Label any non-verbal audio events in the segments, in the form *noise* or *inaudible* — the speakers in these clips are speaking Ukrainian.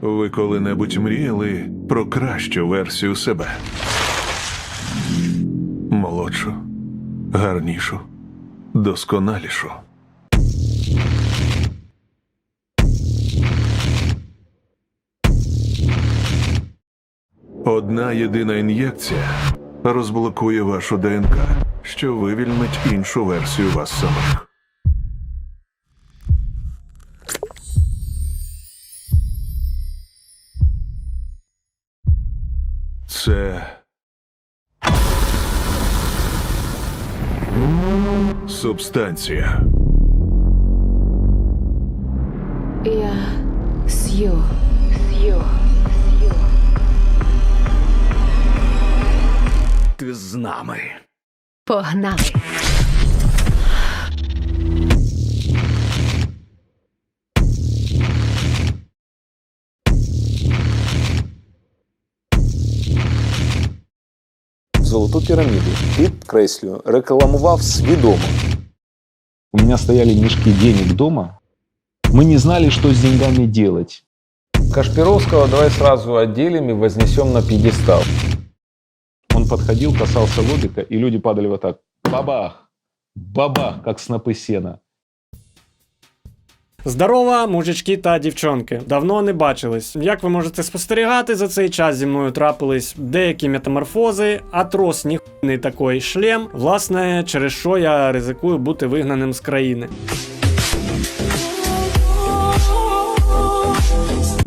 Ви коли-небудь мріяли про кращу версію себе? Молодшу, гарнішу, досконалішу. Одна єдина ін'єкція розблокує вашу ДНК, що вивільнить іншу версію вас самих. Це субстанція. Я Сью. Сью. Сью. Ти з нами. Погнали. Золоту піраміду підкреслюю, рекламував свідомо. У меня стояли мешки денег дома. Мы не знали, что с деньгами делать. Кашпировского давай сразу отделим и вознесем на пьедестал. Он подходил, касался лобика, и люди падали вот так. Бабах! Бабах, как снопы сена. Здорова, мужички та дівчонки. Давно не бачились. Як ви можете спостерігати, за цей час зі мною трапились деякі метаморфози, атрос ніхуйний такий шлем, власне, через що я ризикую бути вигнаним з країни.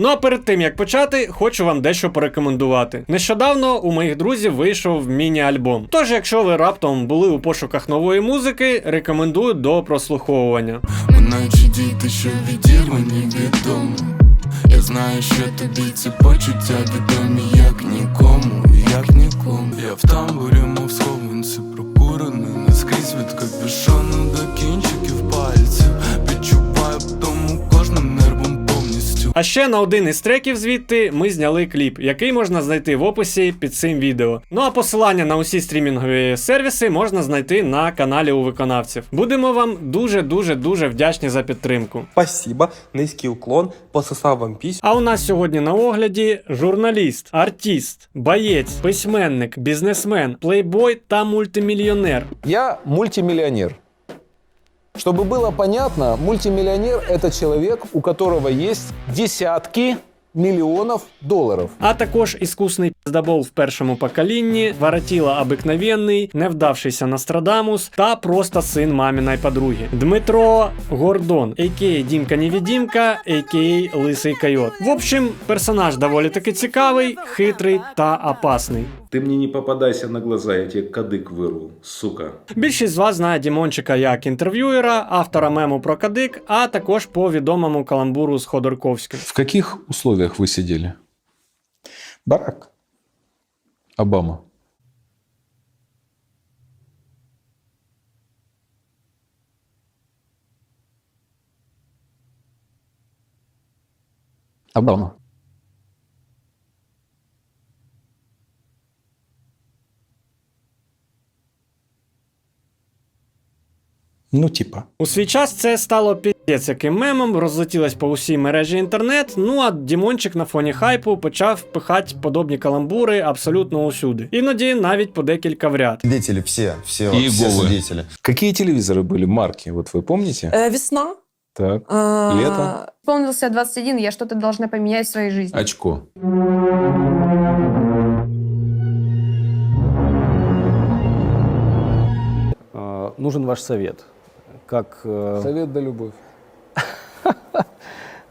Ну а перед тим як почати, хочу вам дещо порекомендувати. Нещодавно у моїх друзів вийшов міні-альбом. Тож, якщо ви раптом були у пошуках нової музики, рекомендую до прослуховування. Наче діти, що відірвані від дому Я знаю, що тобі ці почуття відомі, як нікому, як нікому Я в тамбурі, мов схованці, прокурений наскрізь від капюшону А ще на один із треків звідти ми зняли кліп, який можна знайти в описі під цим відео. Ну а посилання на усі стрімінгові сервіси можна знайти на каналі у виконавців. Будемо вам дуже дуже дуже вдячні за підтримку. Спасибо, низький уклон, пососав вам пісню. А у нас сьогодні на огляді журналіст, артист, боєць, письменник, бізнесмен, плейбой та мультимільйонер. Я мультимиллионер. Чтобы было понятно, мультимиллионер – это человек, у которого есть десятки миллионов долларов. А також іскусний піздабол в першому поколінні, воротіла обикновенний, невдавшийся Нострадамус та просто син маміної подруги. Дмитро Гордон, а.к.а. Дімка Невідімка, а.к.а. Лисий Койот. В общем, персонаж доволі таки цікавий, хитрий та опасний. Ты мне не попадайся на глаза, я тебе кадык вырву, сука. Більшість з вас знає Дімончика як інтерв'юера, автора мему про кадик, а також по відомому каламбуру з Ходорковським. В каких условиях вы сидели? Барак. Обама. Обама. Ну, типа. У свій час це стало піздець яким мемом, розлетілось по усій мережі інтернет. Ну а Дімончик на фоні хайпу почав пихати подобні каламбури абсолютно усюди. Іноді навіть по декілька в ряд. Свидетели все, все, И все голые. свидетели. Какие телевизоры были марки? Вот вы помните? Э, весна. Так. А, Лето. Вспомнился 21, я что-то должна поменять в своей жизни. Очко. Нужен ваш совет. Как... э, Совет да любовь. *laughs*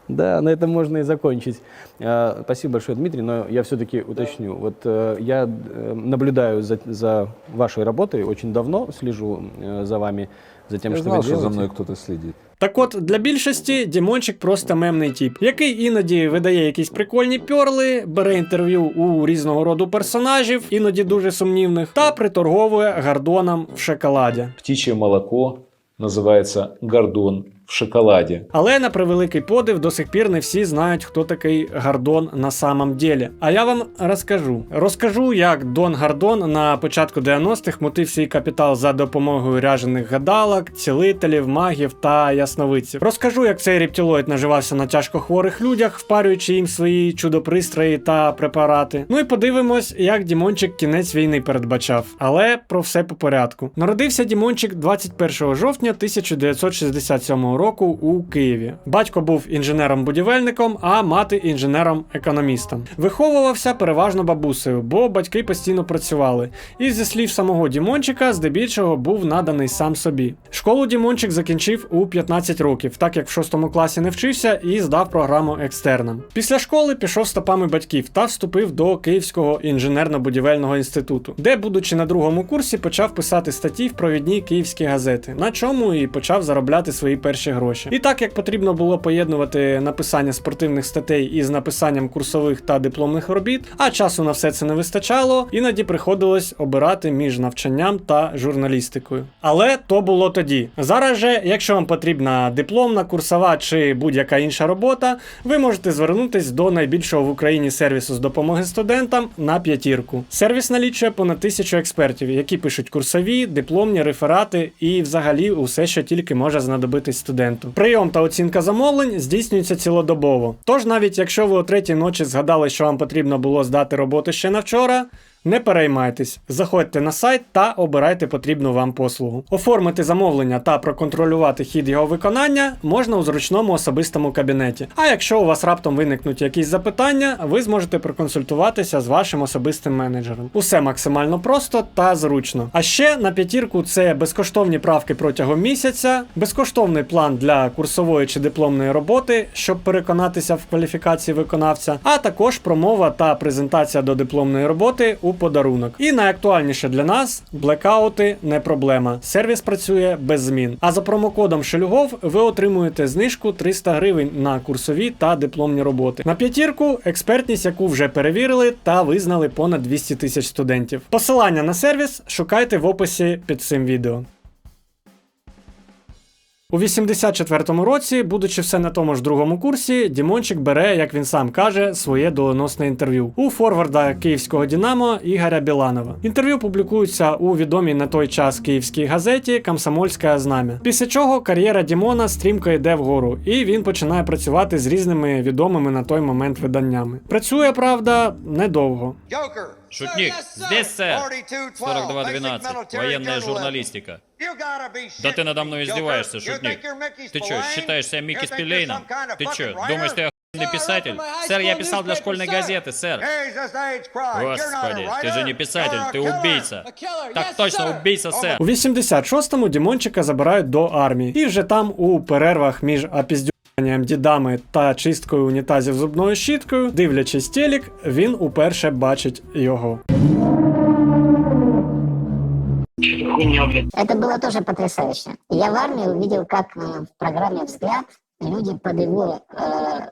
Да, на этом можно и закончить. Э, Спасибо большое, Дмитрий, но я все-таки уточню. Вот э, я э, наблюдаю за, за вашей работой очень давно, слежу э, за вами, за тем, Я что знал, вы что за делаете. мной кто-то следит. Так от для більшості Дімончик просто мемний тіп, який іноді видає якісь прикольні пьорли, бере інтерв'ю у різного роду персонажів, іноді дуже сумнівних, та приторговує гардоном в шоколаді. Птичье молоко называется гордон. В шоколаде. Але на превеликий подив до сих пір не всі знають, хто такий Гардон на самом ділі. А я вам розкажу. Розкажу, як Дон Гардон на початку 90-х мутив свій капітал за допомогою ряжених гадалок, цілителів, магів та ясновидців. Розкажу, як цей рептилоїд наживався на тяжкохворих людях, впарюючи їм свої чудопристрої та препарати. Ну і подивимось, як Дімончик кінець війни передбачав. Але про все по порядку. Народився Дімончик 21 жовтня 1967 року у Києві. Батько був інженером-будівельником, а мати інженером-економістом. Виховувався переважно бабусею, бо батьки постійно працювали. І зі слів самого Дімончика, здебільшого був наданий сам собі. Школу Дімончик закінчив у 15 років, так як в 6 класі не вчився і здав програму екстерном. Після школи пішов стопами батьків та вступив до Київського інженерно-будівельного інституту, де, будучи на другому курсі, почав писати статті в провідні київські газети, на чому і почав заробляти свої перші гроші. І так як потрібно було поєднувати написання спортивних статей із написанням курсових та дипломних робіт, а часу на все це не вистачало, іноді приходилось обирати між навчанням та журналістикою. Але то було тоді. Зараз же, якщо вам потрібна дипломна, курсова чи будь-яка інша робота, ви можете звернутись до найбільшого в Україні сервісу з допомоги студентам на п'ятірку. Сервіс налічує понад тисячу експертів, які пишуть курсові, дипломні реферати і взагалі усе, що тільки може знадобитись студенту. Прийом та оцінка замовлень здійснюється цілодобово. Тож, навіть якщо ви о третій ночі згадали, що вам потрібно було здати роботу ще на вчора. Не переймайтесь, заходьте на сайт та обирайте потрібну вам послугу. Оформити замовлення та проконтролювати хід його виконання можна у зручному особистому кабінеті. А якщо у вас раптом виникнуть якісь запитання, ви зможете проконсультуватися з вашим особистим менеджером. Усе максимально просто та зручно. А ще на п'ятірку це безкоштовні правки протягом місяця, безкоштовний план для курсової чи дипломної роботи, щоб переконатися в кваліфікації виконавця, а також промова та презентація до дипломної роботи у подарунок. І найактуальніше для нас блекаути не проблема. Сервіс працює без змін. А за промокодом Шелюгов ви отримуєте знижку 300 гривень на курсові та дипломні роботи. На п'ятірку експертність, яку вже перевірили та визнали понад 200 тисяч студентів. Посилання на сервіс шукайте в описі під цим відео. У 84-му році, будучи все на тому ж другому курсі, Дімончик бере, як він сам каже, своє доленосне інтерв'ю у форварда київського Динамо Ігоря Біланова. Інтерв'ю публікується у відомій на той час київській газеті Комсомольське знам'я. Після чого кар'єра Дімона стрімко йде вгору, і він починає працювати з різними відомими на той момент виданнями. Працює, правда, недовго. Шутник, здесь, сэр. 4212. Военная журналистика. Да ты надо мной издеваешься, шутник. Ты чё, считаешь себя Микки Спилейном? Ты чё, думаешь, ты охуенный писатель? Сэр, я писал для школьной газеты, сэр. Господи, ты же не писатель, ты убийца. Так точно, убийца, сэр. У 86-му Дімончика забирають до армії, і вже там у перервах між апіздюванням дідами та чисткою унітазів зубною щіткою, дивлячись телек, він уперше бачить його. Это было тоже потрясающе. Я в армии увидел, как э, в программе «Взгляд» люди под его э,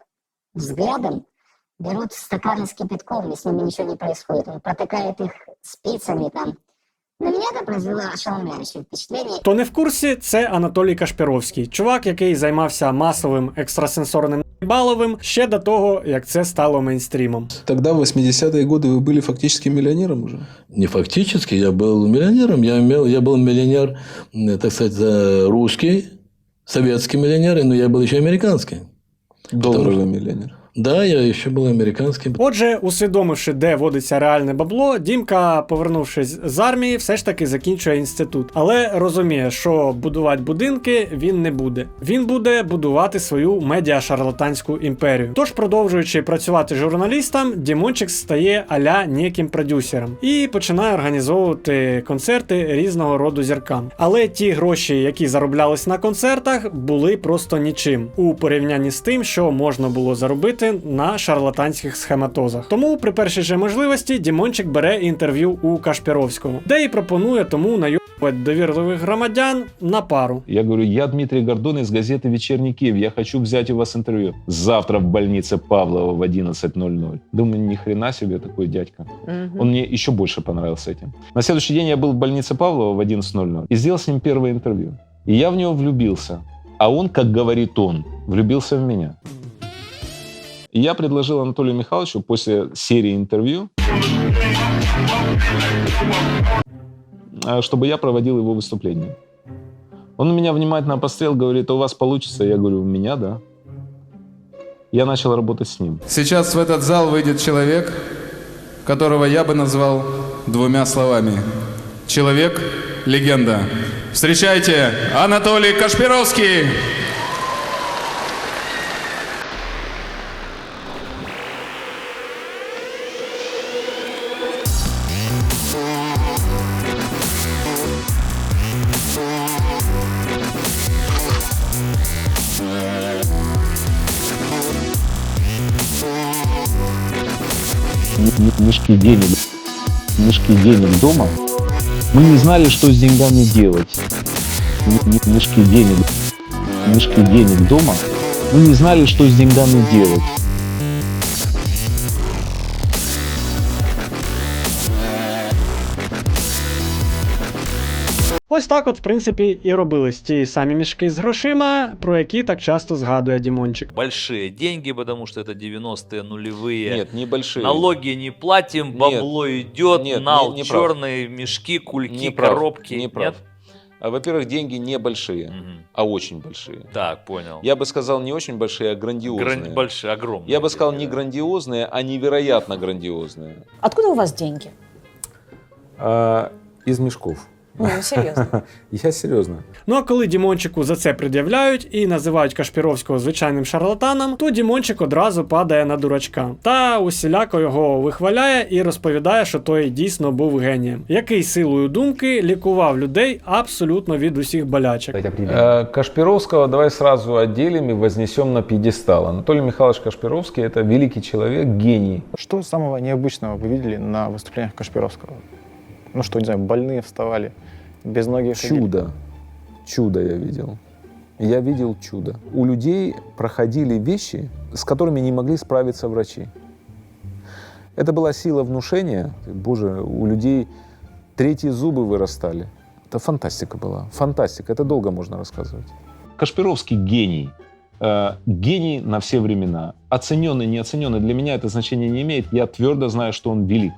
взглядом берут стаканы с кипятком, и с ними ничего не происходит. Он протыкает их спицами там. На меня это произвело ошеломляющее впечатление. Хто не в курсі, це Анатолій Кашпіровський, чувак, який займався масовим екстрасенсорним баловим ще до того, як це стало мейнстрімом. Тогда, в 80-е годы, вы были фактически миллионером уже? Не фактически, я был миллионером. Я, имел, я был миллионер, э, так сказать, э, русский, советский миллионер, но я был еще американский. Долларовый миллионер. Да, я еще был американским. Отже, усвідомивши, де водиться реальне бабло, Дімка, повернувшись з армії, все ж таки закінчує інститут. Але розуміє, що будувати будинки він не буде. Він буде будувати свою медіа-шарлатанську імперію. Тож, продовжуючи працювати журналістом, Дімончик стає аля ніяким продюсером і починає організовувати концерти різного роду зіркам. Але ті гроші, які зароблялись на концертах, були просто нічим у порівнянні з тим, що можна було заробити на шарлатанських схематозах. Тому при першій же можливості Дімончик бере інтерв'ю у Кашпіровського, де і пропонує тому найобувати довірливих громадян на пару. Я говорю, я Дмитрий Гордон из газеты «Вечерний Киев». Я хочу взять у вас интервью. Завтра в больнице Павлова в 11.00. Думаю, ни хрена себе такой дядька. Он мне еще больше понравился этим. На следующий день я был в больнице Павлова в 11.00 и сделал с ним первое интервью. И я в него влюбился. А он, как говорит он, влюбился в меня. Я предложил Анатолию Михайловичу после серии интервью, э, чтобы я проводил его выступление. Он меня внимательно посмотрел, говорит, «А у вас получится? Я говорю, у меня, да. Я начал работать с ним. Сейчас в этот зал выйдет человек, которого я бы назвал двумя словами. Человек-легенда. Встречайте, Анатолий Кашпировский! Мешки денег, мешки денег дома. Мы не знали, что с деньгами делать. Мешки денег, мешки денег дома. Мы не знали, что с деньгами делать. Ось так, от, в принципі, і робились ті самі мішки з грошима, про які так часто згадує Дімончик. Большие деньги, потому что это 90-е нулевые. Нет, небольшие. Налоги не платим, Нет. бабло идет, Нет, нал, не- не прав. черные мешки, кульки, Не прав, коробки. Не прав. Нет? А, Во-первых, деньги небольшие, а очень большие. Так, понял. Я бы сказал не очень большие, а грандиозные. Гранд- большие, огромные. Я бы сказал не грандиозные, а невероятно грандиозные. Откуда у вас деньги? А, из мешков. Ну, серьезно. *laughs* Я серьезно. Ну а коли Дімончику за це пред'являють і називають Кашпіровського звичайним шарлатаном, то Дімончик одразу падає на дурачка та усіляко його вихваляє і розповідає, що той дійсно був генієм, який силою думки лікував людей абсолютно від усіх болячок. Э, Кашпировского давай сразу отделим и вознесем на пьедестал. Анатолий Михайлович Кашпировский – это великий человек, гений. Что самого необычного вы видели на выступлениях Кашпировского? Ну что, не знаю, больные вставали, без ноги ходили? Чудо. Чудо я видел. Я видел чудо. У людей проходили вещи, с которыми не могли справиться врачи. Это была сила внушения. Боже, у людей третьи зубы вырастали. Это фантастика была. Фантастика. Это долго можно рассказывать. Кашпировский гений. Э, Гений на все времена. Оцененный, неоцененный, для меня это значение не имеет. Я твердо знаю, что он велик.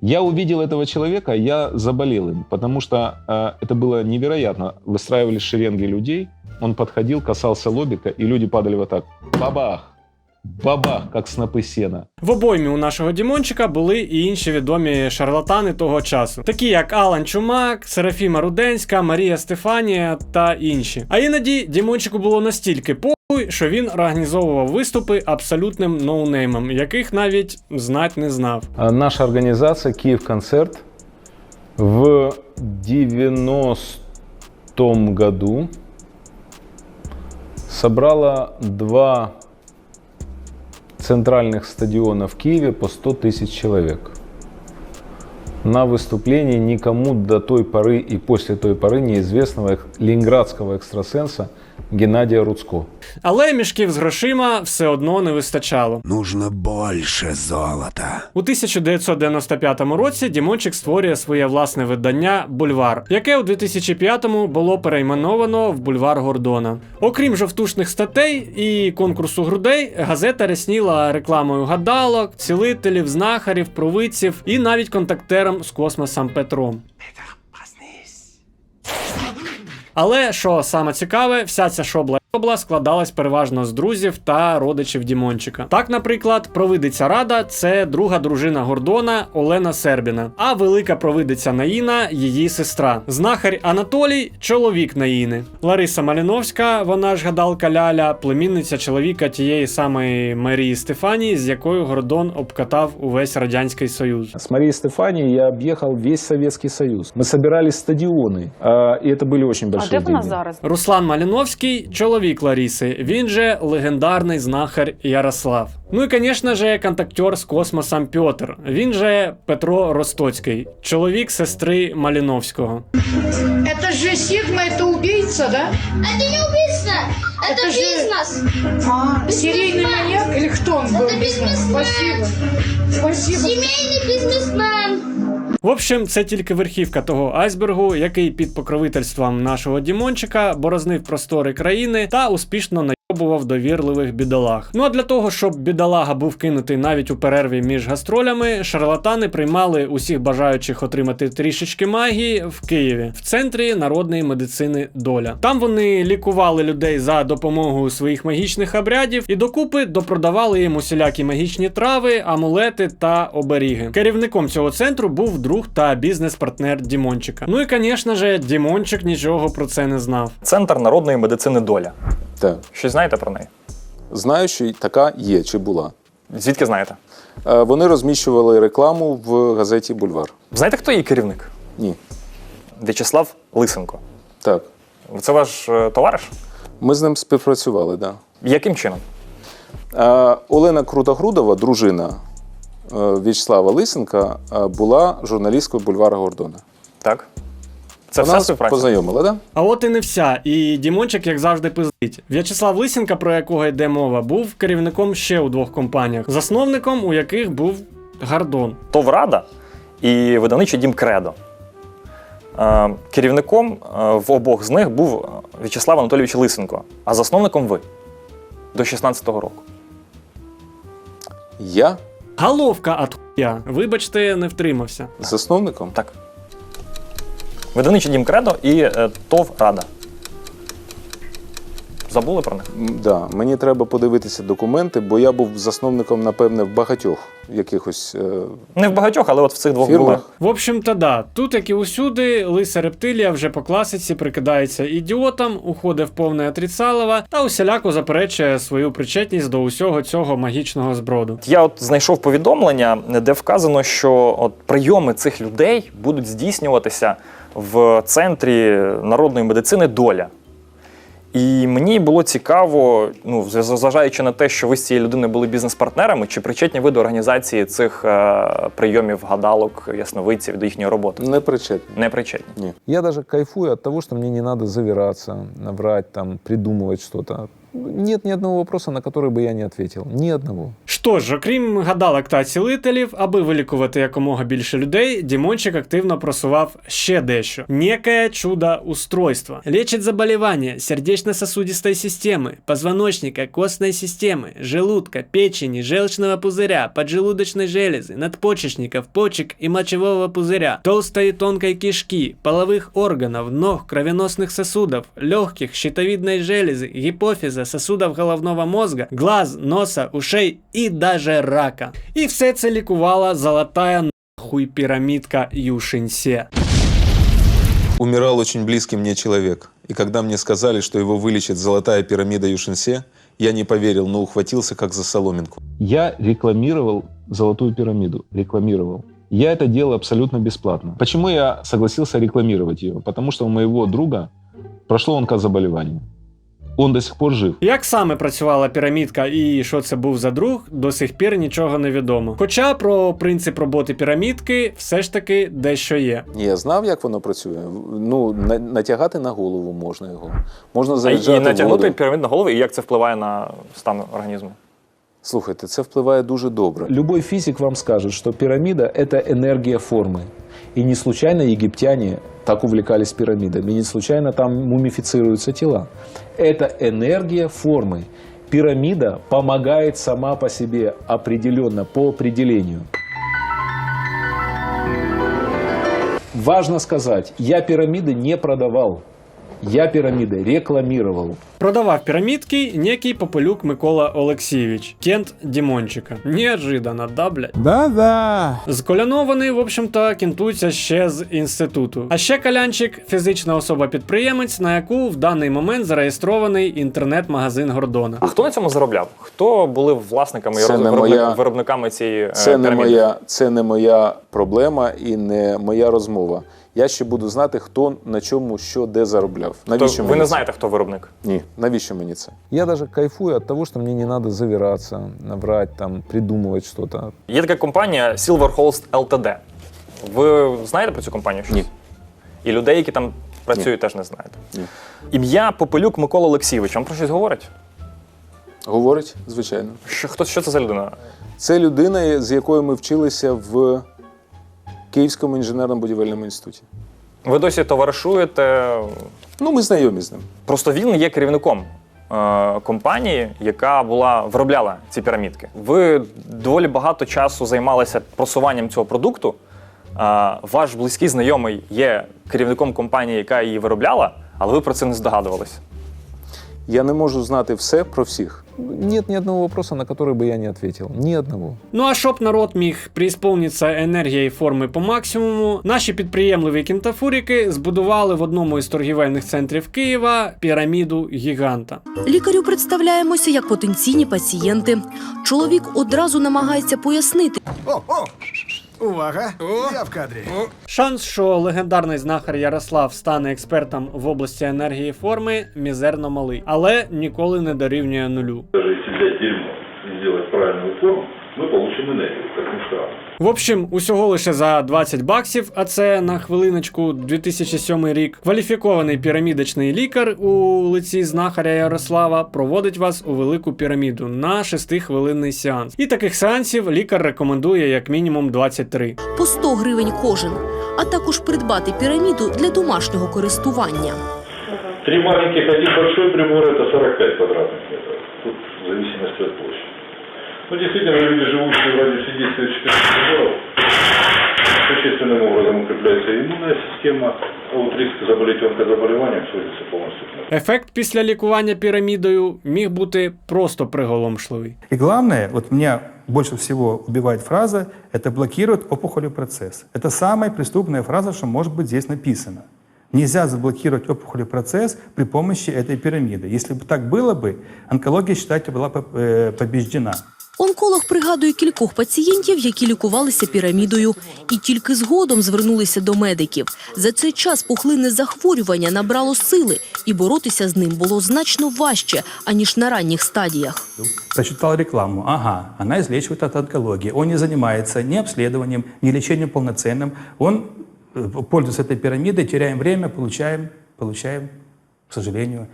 Я увидел этого человека, я заболел им, потому что э, это было невероятно. Выстраивались шеренги людей, он подходил, касался лобика, и люди падали вот так. Бабах! Бабах, как снопы сена. В обоймі у нашого Дімончика були і інші відомі шарлатани того часу, такі як Алан Чумак, Серафіма Руденська, Марія Стефанія та інші. А іноді Дімончику було настільки похуй, що він організовував виступи абсолютним ноунеймом, яких навіть знать не знав. А Наша организация «Киев Концерт» в 90-м году собрала два центральных стадиона в Киеве по 100 тысяч человек. На выступлении никому до той поры и после той поры неизвестного эк- ленинградского экстрасенса Геннадия Руцко. Але мішків з грошима все одно не вистачало. Нужно больше золота. У 1995 році Дімончик створює своє власне видання Бульвар, яке у 2005-му було перейменовано в бульвар Гордона. Окрім жовтушних статей і конкурсу грудей, газета рясніла рекламою гадалок, цілителів, знахарів, провидців і навіть контактером з космосом Петром. Але що саме цікаве, вся ця шобла Обла складалась переважно з друзів та родичів Дімончика. Так, наприклад, провидиця Рада це друга дружина Гордона Олена Сербіна, а велика провидиця Наїна її сестра. Знахар Анатолій чоловік Наїни. Лариса Маліновська, вона ж гадалка Ляля, племінниця чоловіка тієї самої Марії Стефанії, з якою Гордон обкатав увесь радянський союз. С Марией Стефанией я объехал весь Советский Союз. Мы собирали стадионы, а, и это были очень большие деньги. зараз? Руслан Маліновський чоловік Ларіси. Він же легендарний знахар Ярослав. Ну і, звісно же, контактер з космосом Пьотр. Він же Петро Ростоцький, чоловік сестри Маліновського. Это же Сигма, это убийца, да? Это не убийство, это, Это же- бизнес. А, серийный маньяк или кто он был? Это бизнесмен. Спасибо. Спасибо. Семейный бизнесмен. В общем, це тільки верхівка того айсбергу, який під покровительством нашого Дімончика борознив простори країни та успішно найобував довірливих бідолаг. Ну а для того, щоб бідолага був кинутий навіть у перерві між гастролями, шарлатани приймали усіх бажаючих отримати трішечки магії в Києві, в центрі народної медицини доля. Там вони лікували людей за допомогою своїх магічних обрядів і докупи допродавали їм усілякі магічні трави, амулети та оберіги. Керівником цього центру був друг та бізнес-партнер Дімончика. Ну і, звісно же, Дімончик нічого про це не знав. Центр народної медицини доля. Так. Щось знаєте про неї? Знаю, що така є чи була. Звідки знаєте? Е, Вони розміщували рекламу в газеті Бульвар. Знаєте, хто її керівник? Ні. В'ячеслав Лисенко. Так. Це ваш е, товариш? Ми з ним співпрацювали, так. Да. Яким чином? Е, Олена Крутогрудова, дружина е, В'ячеслава Лисенка, е, була журналісткою бульвара Гордона. Так. Це Вона все співпраця? познайомила. Да? А от і не вся. І Дімончик, як завжди, пиздить. В'ячеслав Лисенка, про якого йде мова, був керівником ще у двох компаніях, засновником у яких був Гордон. ТОВ Рада і видавничий дім Кредо. Е, Керівником е, в обох з них був В'ячеслав Анатолійович Лисенко, а засновником ви до 16-го року. Я Головка от хуя. Вибачте, не втримався. засновником? Так. Видавничий дім Кредо і е, ТОВ Рада. Забули про них? Да. Мені треба подивитися документи, бо я був засновником, напевне, в багатьох якихось е, Не в багатьох, але от в цих двох були. фірмах. В общем-то, да, тут, як і усюди, лиса рептилія вже по класиці прикидається ідіотом, уходить в повне отрицалово та усіляко заперечує свою причетність до усього цього магічного зброду. Я от знайшов повідомлення, де вказано, що от прийоми цих людей будуть здійснюватися в центрі народної медицини доля. І мені було цікаво, ну, зважаючи на те, що ви з цією людиною були бізнес-партнерами, чи причетні ви до організації цих е, прийомів гадалок, ясновидців до їхньої роботи? Не причетні. Не причетні. Нет. Я даже кайфую от того, что мне не надо завираться, врать, там, придумывать что-то. Нет ни одного вопроса, на который бы я не ответил. Ни одного. Що ж, окрім гадалок та цілителів, аби вилікувати якомога більше людей, Дімончик активно просував ще дещо. Некое чудо устройство. Лечит заболевания сердечно-сосудистой системы, позвоночника, костной системы, желудка, печени, желчного пузыря, поджелудочной железы, надпочечников, почек и мочевого пузыря, толстой и тонкой кишки, половых органов, ног, кровеносных сосудов, легких, щитовидной железы, гипофиза, сосудов головного мозга, глаз, носа, ушей и даже рака. И все це лікувала золотая нахуй пирамидка Юшинсе. Умирал очень близкий мне человек. И когда мне сказали, что его вылечит золотая пирамида Юшинсе, я не поверил, но ухватился как за соломинку. Я рекламировал золотую пирамиду. Рекламировал. Я это делал абсолютно бесплатно. Почему я согласился рекламировать ее? Потому что у моего друга прошло онкозаболевание. Он до сих пор жив. Як саме працювала пірамідка і що це був за друг, до сих пір нічого не відомо. Хоча про принцип роботи пірамідки все ж таки дещо є. Я знав, як воно працює. Ну, на- натягати на голову можна його. Можна А і заряджати натягнути воду. пірамід на голову, і як це впливає на стан організму? Слухайте, це впливає дуже добре. Любой физик вам скажет, что пирамида – это энергия формы. И не случайно египтяне так увлекались пирамидами, и не случайно там мумифицируются тела. Это энергия формы. Пирамида помогает сама по себе определенно, по определению. Важно сказать, я пирамиды не продавал. Я пирамиды рекламировал. Продавав пірамідки некий попелюк Микола Олексійович, кент Дімончика. Неожиданно, да, блядь? Да-да. З Коляно вони, в общем-то, кінтуються ще з інституту. А ще Калянчик фізична особа-підприємець, на яку в даний момент зареєстрований інтернет-магазин Гордона. А хто на цьому заробляв? Хто були власниками Це не виробник- моя- виробниками цієї е, не, моя, це не моя проблема і не моя розмова. Я ще буду знати, хто на чому, що, де заробляв. Навіщо То ви не це? знаєте, хто виробник? Ні, навіщо мені це? Я даже кайфую от того, что мне не надо завираться, врать, там, придумывать что-то. Є така компанія Silverholst Ltd. Ви знаєте про цю компанію? Щось? Ні. І людей, які там працюють, теж не знаєте. Ні. Ім'я Попелюк Микола Олексійович. Вам про щось говорить? Говорить, звичайно. Що, хто, що це за людина? Це людина, з якою ми вчилися в Київському інженерно-будівельному інституті. Ви досі товаришуєте. Ну, ми знайомі з ним. Просто він є керівником е, компанії, яка була виробляла ці пірамідки. Ви доволі багато часу займалися просуванням цього продукту. Е, ваш близький знайомий є керівником компанії, яка її виробляла, але ви про це не здогадувалися. Я не можу знати все про всіх. Нет ни одного вопроса, на который бы я не ответил. Ни одного. Ну а щоб народ міг преисполнитися енергією форми по максимуму, наші підприємливі кінтафуріки збудували в одному із торгівельних центрів Києва піраміду гіганта. Лікарю представляємося як потенційні пацієнти. Чоловік одразу намагається пояснити. О, о! Увага! Я в кадрі. Шанс, що легендарний знахар Ярослав стане експертом в області енергії форми, мізерно малий, але ніколи не дорівнює нулю. Даже если взять дерьмо и сделать правильную форму, ми отримаємо енергію, як ни странно. В общем, усього лише за 20 баксів, а це на хвилиночку 2007 рік. Кваліфікований пірамідочний лікар у лиці знахаря Ярослава проводить вас у велику піраміду на 6-хвилинний сеанс. І таких сеансів лікар рекомендує як мінімум 23. по 100 гривень кожен, а також придбати піраміду для домашнього користування. Три маленьких, один большой прибор – это 45 квадратных метров. Тут в зависимости от площади. Ну, действительно, люди, живущие в радиусе действия 14 приборов, существенным образом укрепляется иммунная система, а вот риск заболеть онкозаболеванием сводится полностью к нулю. Ефект після лікування пірамідою міг бути просто приголомшливий. И главное, вот меня больше всего убивает фраза, это блокирует опухолевый процесс. Это самая преступная фраза, что может быть здесь написано. Нельзя заблокировать опухолевый процесс при помощи этой пирамиды. Если бы так было бы, онкология, считайте, была бы э, побеждена. Онколог пригадує кількох пацієнтів, які лікувалися пірамідою, і тільки згодом звернулися до медиків. За цей час пухлинне захворювання набрало сили, і боротися з ним було значно важче, аніж на ранніх стадіях. Прочитал рекламу. Ага, она излечивает от онкологии. Он не занимается ни обследованием, ни лечением полноценным. Он э, пользуется этой пирамидой, теряем время, получаем, получаем, к сожалению,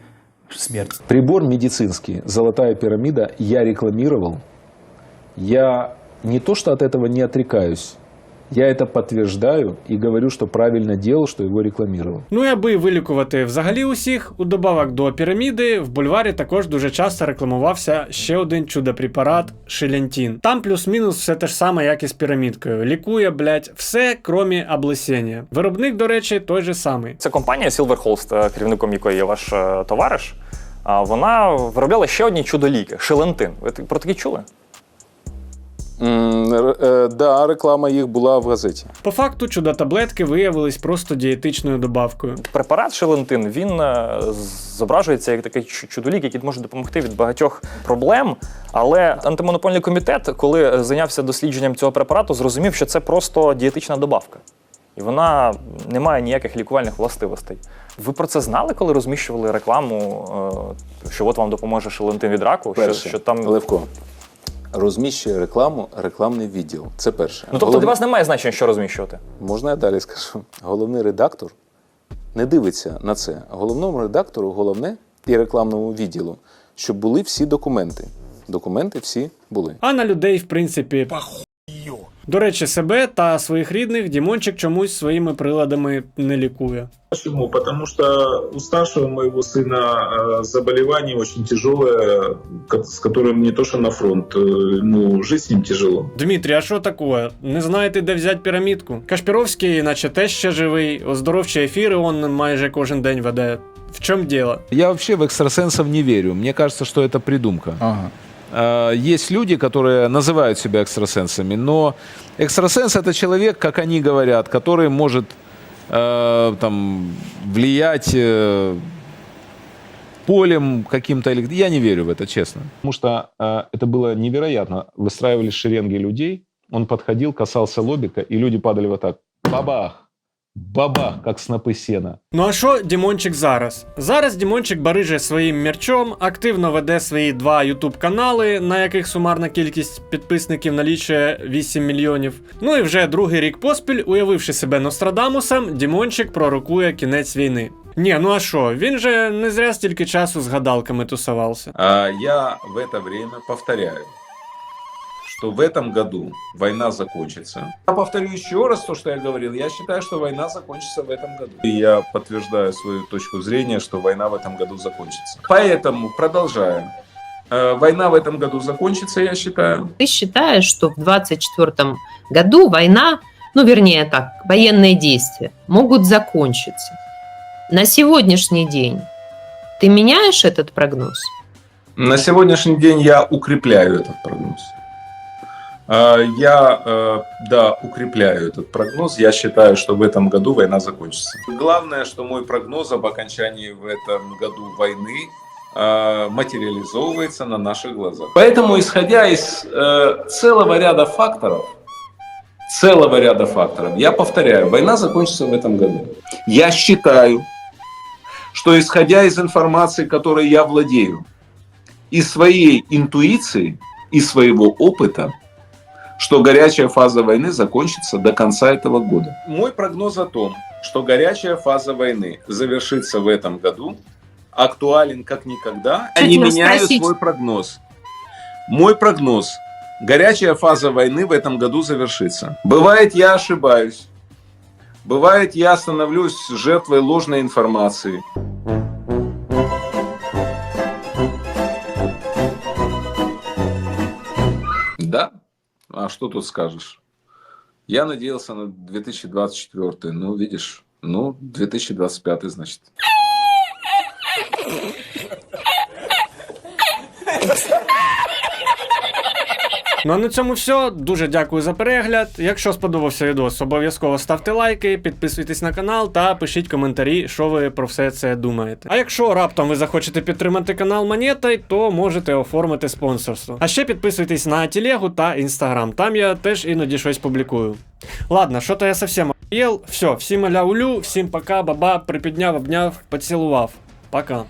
смерть. Прибор медицинский «Золотая пирамида» я рекламировал. Я не то что от этого не отрекаюсь, я это подтверждаю и говорю, что правильно делал, что его рекламировал. Ну і аби вилікувати взагалі усіх, у добавок до піраміди в бульварі також дуже часто рекламувався ще один чудо-препарат Шелентін. Там плюс-мінус все те ж саме, як і з пірамідкою. Лікує, блять, все, крім облесіння. Виробник, до речі, той же самий. Це компанія Silverholst, е, керівником якої є ваш е, товариш. а Вона виробляла ще одні чудо-ліки – шелентин. Ви про такі чули? Е, да, реклама їх була в газеті. По факту чудо-таблетки виявились просто дієтичною добавкою. Препарат шелентин він е, зображується як такий чу- чудолік, який може допомогти від багатьох проблем. Але антимонопольний комітет, коли зайнявся дослідженням цього препарату, зрозумів, що це просто дієтична добавка. І вона не має ніяких лікувальних властивостей. Ви про це знали, коли розміщували рекламу, е, що от вам допоможе шелентин від раку? Що, Перше, що там... Левко, розміщує рекламу рекламний відділ. Це перше. Ну тобто для вас немає значення, що розміщувати. Можна я далі скажу? Головний редактор не дивиться на це. Головному редактору головне і рекламному відділу, щоб були всі документи. Документи всі були. А на людей, в принципі, До речі, себе та своїх рідних Дімончик чомусь своїми приладами не лікує. Почему? Потому что у старшего моего сына э, заболевание очень тяжелое, ко- с которым не то что на фронт, э, ну, жить с ним тяжело. Дмитрій, а що таке? Не знаєте, де взяти пірамідку? Кашпіровський, наче теж ще живий, оздоровчі ефіри он майже кожен день веде. В чому діло? Я вообще в экстрасенсов не верю. Мне кажется, что это придумка. Э, Есть люди, которые называют себя экстрасенсами, но экстрасенс это человек, как они говорят, который может э, там, влиять э, полем каким-то. Я не верю в это, честно. Потому что э, это было невероятно. Выстраивались шеренги людей, он подходил, касался лобика, и люди падали вот так. Бабах! Бабах, как снопы сена. Ну а що Дімончик зараз? Зараз Дімончик бариже своїм мерчом, активно веде свої два ютуб канали, на яких сумарна кількість підписників налічує 8 мільйонів. Ну і вже другий рік поспіль, уявивши себе Нострадамусом, Дімончик пророкує кінець війни. Ні, ну а що, він же не зря стільки часу з гадалками тусувався. А я в это время повторяю, что в этом году война закончится. Я повторю еще раз то, что я говорил. Я считаю, что война закончится в этом году. И я подтверждаю свою точку зрения, что война в этом году закончится. Поэтому, продолжаем. Э, Война в этом году закончится, я считаю. Ты считаешь, что в 2024 году война, ну вернее так, военные действия могут закончиться? На сегодняшний день ты меняешь этот прогноз? На сегодняшний день я укрепляю этот прогноз. Э, Я, э, да, укрепляю этот прогноз. Я считаю, что в этом году война закончится. Главное, что мой прогноз об окончании в этом году войны э, материализовывается на наших глазах. Поэтому, исходя из э, целого ряда факторов, целого ряда факторов, я повторяю, война закончится в этом году. Я считаю, что исходя из информации, которой я владею, из своей интуиции и своего опыта, что горячая фаза войны закончится до конца этого года. Мой прогноз о том, что горячая фаза войны завершится в этом году, актуален как никогда. Я не меняю спросить. свой прогноз. Мой прогноз. Горячая фаза войны в этом году завершится. Бывает, я ошибаюсь. Бывает, я становлюсь жертвой ложной информации. Что тут скажешь? Я надеялся на 2024, ну, видишь, ну, 2025, значит. Ну а на цьому все. Дуже дякую за перегляд. Якщо сподобався відос, обов'язково ставте лайки, підписуйтесь на канал та пишіть коментарі, що ви про все це думаєте. А якщо раптом ви захочете підтримати канал монетой, то можете оформити спонсорство. А ще підписуйтесь на телегу та інстаграм. Там я теж іноді щось публікую. Ладно, що то я совсем охуєл. Все, всім аля улю, всім пока, баба, припідняв, обняв, поцілував. Пока.